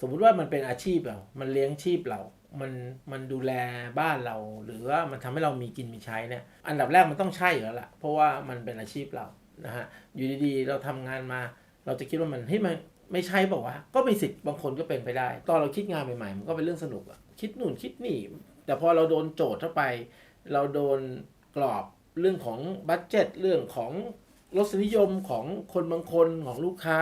สมมุติว่ามันเป็นอาชีพเรา มันเลี้ยงชีพเรา มันมันดูแลบ้านเรา หรือว่ามันทำให้เรามีกินมีใช้เนี่ย อันดับแรกมันต้องใช่อยู่แล้วล่ะ เพราะว่ามันเป็นอาชีพเรานะฮะ อยู่ดีๆ เราทำงานมา เราจะคิดว่ามันเฮ้ยมันไม่ใช่บอกว่าวะก็มีสิทธิ์บางคนก็เป็นไปได้ ตอนเราคิดงานใหม่ๆ มันก็เป็นเรื่องสนุกอะคิดนู่นคิดนี่ แต่พอเราโดนโจทย์เข้าไป เราโดนกรอบเรื่องของบัตเจ็ตเรื่องของรสนิยมของคนบางคนของลูกค้า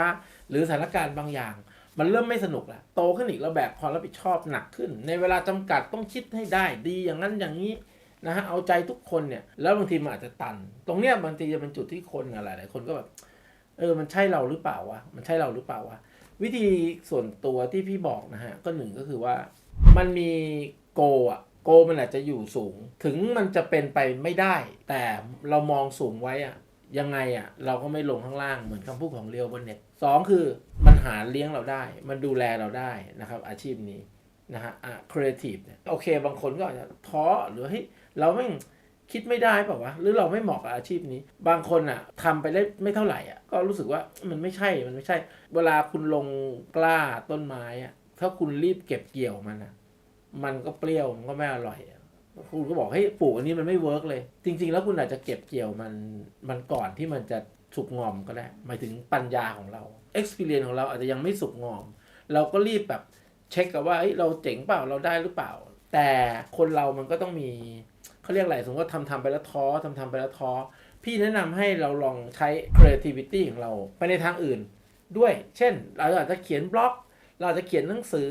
หรือสถานการณ์บางอย่าง มันเริ่มไม่สนุกละโตขึ้นอีกแล้วแบกความรับผิดชอบหนักขึ้น ในเวลาจำกัดต้องคิดให้ได้ ดีอย่างนั้นอย่างนี้นะฮะเอาใจทุกคนเนี่ยแล้วบางทีมันอาจจะตัน ตรงเนี้ยบางทีจะเป็นจุดที่คนอะไรหลายคนก็แบบเออมันใช่เราหรือเปล่าวะมันใช่เราหรือเปล่าวะวิธีส่วนตัวที่พี่บอกนะฮะก็หนึ่งก็คือว่า มันมีโกอะโกมันอาจจะอยู่สูง ถึงมันจะเป็นไปไม่ได้ แต่เรามองสูงไว้อะยังไงอะเราก็ไม่ลงข้างล่างเหมือนคำพูดของเรียวบนเน็ตสองคือมัน หาเลี้ยงเราได้ มันดูแลเราได้นะครับ อาชีพนี้นะฮะอะครีเอทีฟเนี่ยโอเค บางคนก็อาจจะท้อหรือเฮ้ยเราไม่คิดไม่ได้เปล่าวะ หรือเราไม่เหมาะกับอาชีพนี้ บางคนอะทำไปได้ไม่เท่าไหร่อะก็รู้สึกว่ามันไม่ใช่มันไม่ใช่ เวลาคุณลงกล้าต้นไม้อะถ้าคุณรีบเก็บเกี่ยวมันอะมันก็เปรี้ยวมันก็ไม่อร่อยคุณก็บอกเฮ้ยปลูกอันนี้มันไม่เวิร์กเลย จริง ๆ แล้วคุณอาจจะเก็บเกี่ยวมันมันก่อนที่มันจะ สุกงอมก็ได้ หมายถึงปัญญาของเรา experience ของเราอาจจะยังไม่สุกงอม เราก็รีบแบบเช็คกับว่าเราเจ๋งเปล่าเราได้หรือเปล่า แต่คนเรามันก็ต้องมีเขาเรียกอะไรสมมติว่าทำทำไปแล้วท้อทำทำไปแล้วท้อพี่แนะนำให้เราลองใช้ creativity ของเราไปในทางอื่นด้วย เช่น เราอาจจะเขียนบล็อก เราอาจจะเขียนหนังสือ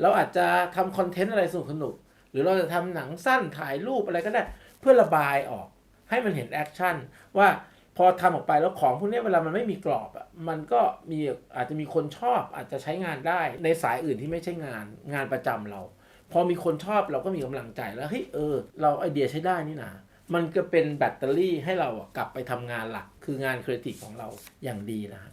เราอาจจะทำคอนเทนต์อะไรสนุกสนุกๆหรือเราจะทำหนังสั้นถ่ายรูปอะไรก็ได้ เพื่อระบายออก ให้มันเห็นแอคชั่นว่า พอทำออกไปแล้วของพวกนี้เวลามันไม่มีกรอบอะมันก็มีอาจจะมีคนชอบอาจจะใช้งานได้ในสายอื่นที่ไม่ใช่งานงานประจำเรา พอมีคนชอบเราก็มีกำลังใจแล้วเฮ้ยเออ เราไอเดียใช้ได้นี่นะมันก็เป็นแบตเตอรี่ให้เราอะกลับไปทำงานหลัก คืองานครีเอทีฟของเราอย่างดีนะครับ